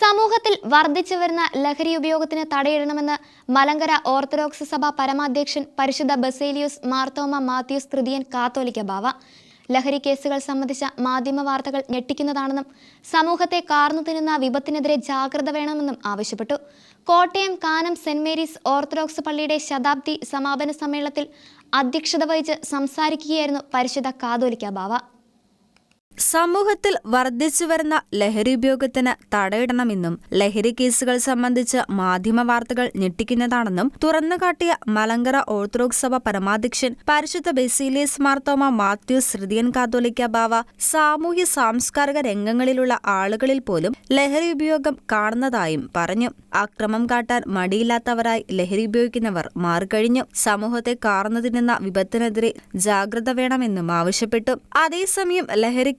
സമൂഹത്തിൽ വർദ്ധിച്ചു വരുന്ന ലഹരി ഉപയോഗത്തിന് തടയിടണമെന്ന് മലങ്കര ഓർത്തഡോക്സ് സഭ പരമാധ്യക്ഷൻ പരിശുദ്ധ ബസേലിയോസ് മാർത്തോമ മാത്യൂസ് തൃതീയൻ കാത്തോലിക്ക ബാവ. ലഹരി കേസുകൾ സംബന്ധിച്ച മാധ്യമ വാർത്തകൾ ഞെട്ടിക്കുന്നതാണെന്നും സമൂഹത്തെ കാർന്നു തിന്നുന്ന വിപത്തിനെതിരെ ജാഗ്രത വേണമെന്നും ആവശ്യപ്പെട്ടു. Kottayam Kanam Saint Mary's Orthodox പള്ളിയുടെ ശതാബ്ദി സമാപന സമ്മേളനത്തിൽ അധ്യക്ഷത വഹിച്ച് സംസാരിക്കുകയായിരുന്നു പരിശുദ്ധ കാതോലിക്ക ബാവ. സമൂഹത്തിൽ വർദ്ധിച്ചു വരുന്ന ലഹരി ഉപയോഗത്തിന് തടയിടണമെന്നും ലഹരി കേസുകൾ സംബന്ധിച്ച് മാധ്യമ വാർത്തകൾ ഞെട്ടിക്കുന്നതാണെന്നും തുറന്നുകാട്ടിയ മലങ്കര ഓർത്തഡോക്സ് സഭ പരമാധ്യക്ഷൻ പരിശുദ്ധ ബെസീലിയസ് മാർത്തോമ മാത്യൂസ് ശ്രുതിയൻ കാതോലിക്ക ബാവ സാമൂഹ്യ സാംസ്കാരിക രംഗങ്ങളിലുള്ള ആളുകളിൽ പോലും ലഹരി ഉപയോഗം കാണുന്നതായും പറഞ്ഞു. അക്രമം കാട്ടാൻ മടിയില്ലാത്തവരായി ലഹരി ഉപയോഗിക്കുന്നവർ മാറിക്കഴിഞ്ഞു. സമൂഹത്തെ കാർന്നു തിന്നുന്ന വിപത്തിനെതിരെ ജാഗ്രത വേണമെന്നും ആവശ്യപ്പെട്ടു. അതേസമയം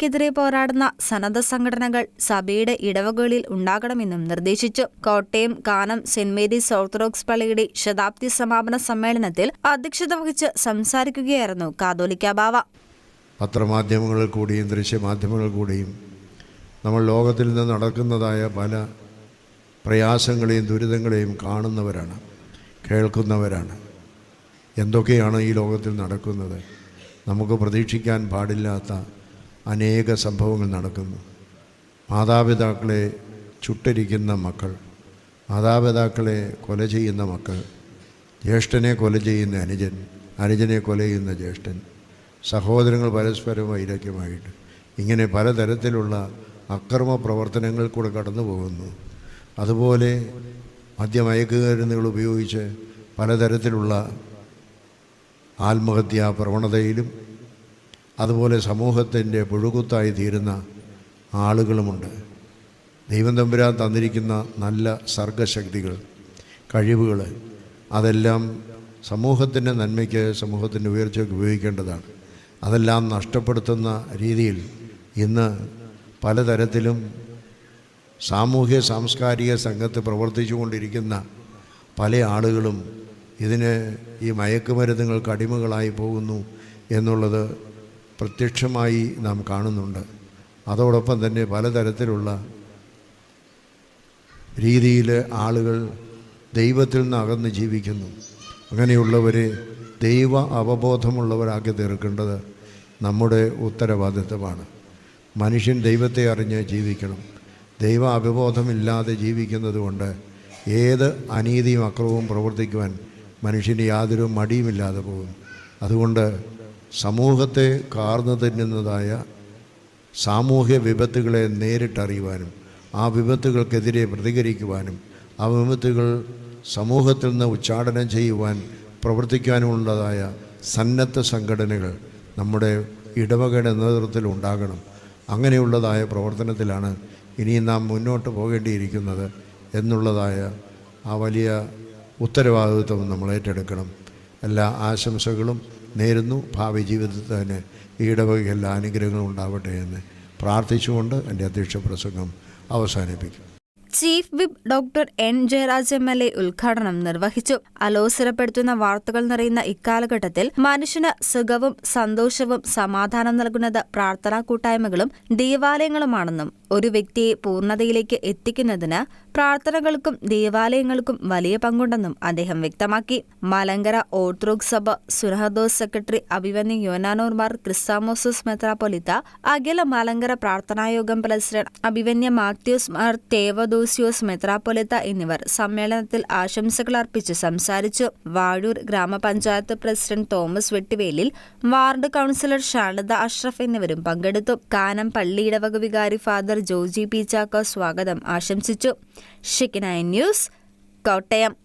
ലഹരിക്കെതിരെ പോരാടുന്ന സന്നദ്ധ സംഘടനകൾ സഭയുടെ ഇടവകളിൽ ഉണ്ടാകണമെന്നും നിർദ്ദേശിച്ചു. Kottayam Kanam Saint Mary's Orthodox പള്ളിയുടെ ശതാബ്ദി സമാപന സമ്മേളനത്തിൽ അധ്യക്ഷത വഹിച്ച് സംസാരിക്കുകയായിരുന്നു കാതോലിക്ക ബാവ. പത്രമാധ്യമങ്ങളിൽ കൂടിയും ദൃശ്യമാധ്യമങ്ങളിൽ കൂടിയും നമ്മൾ ലോകത്തിൽ നിന്ന് നടക്കുന്നതായ പല പ്രയാസങ്ങളെയും ദുരിതങ്ങളെയും കാണുന്നവരാണ് കേൾക്കുന്നവരാണ്. എന്തൊക്കെയാണ് ഈ ലോകത്തിൽ നടക്കുന്നത്? നമുക്ക് പ്രതീക്ഷിക്കാൻ പാടില്ലാത്ത അനേക സംഭവങ്ങൾ നടക്കുന്നു. മാതാപിതാക്കളെ ചുട്ടരിക്കുന്ന മക്കൾ മാതാപിതാക്കളെ കൊല ചെയ്യുന്ന മക്കൾ ജ്യേഷ്ഠനെ കൊല ചെയ്യുന്ന അനുജൻ അനുജനെ കൊല ചെയ്യുന്ന ജ്യേഷ്ഠൻ സഹോദരങ്ങൾ പരസ്പരം വൈരാഗ്യമായിട്ട്. ഇങ്ങനെ പലതരത്തിലുള്ള അക്രമ പ്രവർത്തനങ്ങൾ കൂടെ കടന്നു പോകുന്നു. അതുപോലെ മദ്യമയക്കുമരുന്നുകൾ ഉപയോഗിച്ച് പലതരത്തിലുള്ള ആത്മഹത്യാ പ്രവണതയിലും അതുപോലെ സമൂഹത്തിന്റെ പുഴുകുത്തായി തീരുന്ന ആളുകളുമുണ്ട്. ദൈവം തമ്പുരാൻ തന്നിരിക്കുന്ന നല്ല സർഗശക്തികൾ കഴിവുകൾ അതെല്ലാം സമൂഹത്തിന്റെ നന്മയ്ക്ക് സമൂഹത്തിന്റെ ഉയർച്ചയ്ക്ക് ഉപയോഗിക്കേണ്ടതാണ്. അതെല്ലാം നഷ്ടപ്പെടുത്തുന്ന രീതിയിൽ ഇന്ന് പലതരത്തിലും സാമൂഹ്യ സാംസ്കാരിക സംഘത്ത് പ്രവർത്തിച്ചു കൊണ്ടിരിക്കുന്ന പല ആളുകളും ഇതിന് ഈ മയക്കുമരുന്നുകൾക്ക് അടിമകളായി പോകുന്നു എന്നുള്ളത് പ്രത്യക്ഷമായി നാം കാണുന്നുണ്ട്. അതോടൊപ്പം തന്നെ പലതരത്തിലുള്ള രീതിയിൽ ആളുകൾ ദൈവത്തിൽ നിന്ന് അകന്ന് ജീവിക്കുന്നു. അങ്ങനെയുള്ളവരെ ദൈവ അവബോധമുള്ളവരാക്കി തീർക്കേണ്ടത് നമ്മുടെ ഉത്തരവാദിത്വമാണ് മനുഷ്യൻ ദൈവത്തെ അറിഞ്ഞ് ജീവിക്കണം. ദൈവ അവബോധമില്ലാതെ ജീവിക്കുന്നത് കൊണ്ട് ഏത് അനീതിയും അക്രമവും പ്രവർത്തിക്കുവാൻ മനുഷ്യന് യാതൊരു മടിയുമില്ലാതെ പോകും. അതുകൊണ്ട് സമൂഹത്തെ കാർന്നു തിന്നുന്നതായ സാമൂഹ്യ വിപത്തുകളെ നേരിട്ടറിയുവാനും ആ വിപത്തുകൾക്കെതിരെ പ്രതികരിക്കുവാനും ആ വിപത്തുകൾ സമൂഹത്തിൽ നിന്ന് ഉച്ചാടനം ചെയ്യുവാൻ പ്രവർത്തിക്കാനുമുള്ളതായ സന്നദ്ധ സംഘടനകൾ നമ്മുടെ ഇടവകയുടെ നേതൃത്വത്തിൽ ഉണ്ടാകണം. അങ്ങനെയുള്ളതായ പ്രവർത്തനത്തിലാണ് ഇനിയും നാം മുന്നോട്ട് പോകേണ്ടിയിരിക്കുന്നത് എന്നുള്ളതായ ആ വലിയ ഉത്തരവാദിത്വം നമ്മൾ ഏറ്റെടുക്കണം. എല്ലാ ആശംസകളും നേരുന്നു. ഭാവി ജീവിതത്തിന് ഈ ഇടവകയ്ക്ക് എല്ലാ അനുഗ്രഹങ്ങളും ഉണ്ടാവട്ടെ എന്ന് പ്രാർത്ഥിച്ചുകൊണ്ട് എന്റെ അധ്യക്ഷ പ്രസംഗം അവസാനിപ്പിക്കും chief whip doctor N Jayaraj M L A ഉദ്ഘാടനം നിർവഹിച്ചു. അലോസരപ്പെടുത്തുന്ന വാർത്തകൾ നിറയുന്ന ഇക്കാലഘട്ടത്തിൽ മനുഷ്യന് സുഖവും സന്തോഷവും സമാധാനം നൽകുന്നത് പ്രാർത്ഥനാ കൂട്ടായ്മകളും ദേവാലയങ്ങളുമാണെന്നും ഒരു വ്യക്തിയെ പൂർണതയിലേക്ക് എത്തിക്കുന്നതിന് പ്രാർത്ഥനകൾക്കും ദേവാലയങ്ങൾക്കും വലിയ പങ്കുണ്ടെന്നും അദ്ദേഹം വ്യക്തമാക്കി. മലങ്കര ഓർത്തഡോക്സ് സഭ സുരഹദോസ് സെക്രട്ടറി അഭിവന്യ യോനാനോർമാർ ക്രിസ്താമോസസ് മെത്രാപൊലിത്ത അഖില മലങ്കര പ്രാർത്ഥനായോഗം പ്രസിഡന്റ് അഭിവന്യ മാത്യൂസ് മാർ തേവദോസിയോസ് മെത്രാപ്പൊലിത്ത എന്നിവർ സമ്മേളനത്തിൽ ആശംസകൾ അർപ്പിച്ച് സംസാരിച്ചു. വാഴൂർ ഗ്രാമപഞ്ചായത്ത് president Thomas Vettivelil ward councillor Shanada Ashraf എന്നിവരും പങ്കെടുത്തു. കാനം പള്ളി വികാരി ഫാദർ ജോജി പി ചാക്കോ സ്വാഗതം ആശംസിച്ചു. ഷിക്കിനായ ന്യൂസ് കോട്ടയം.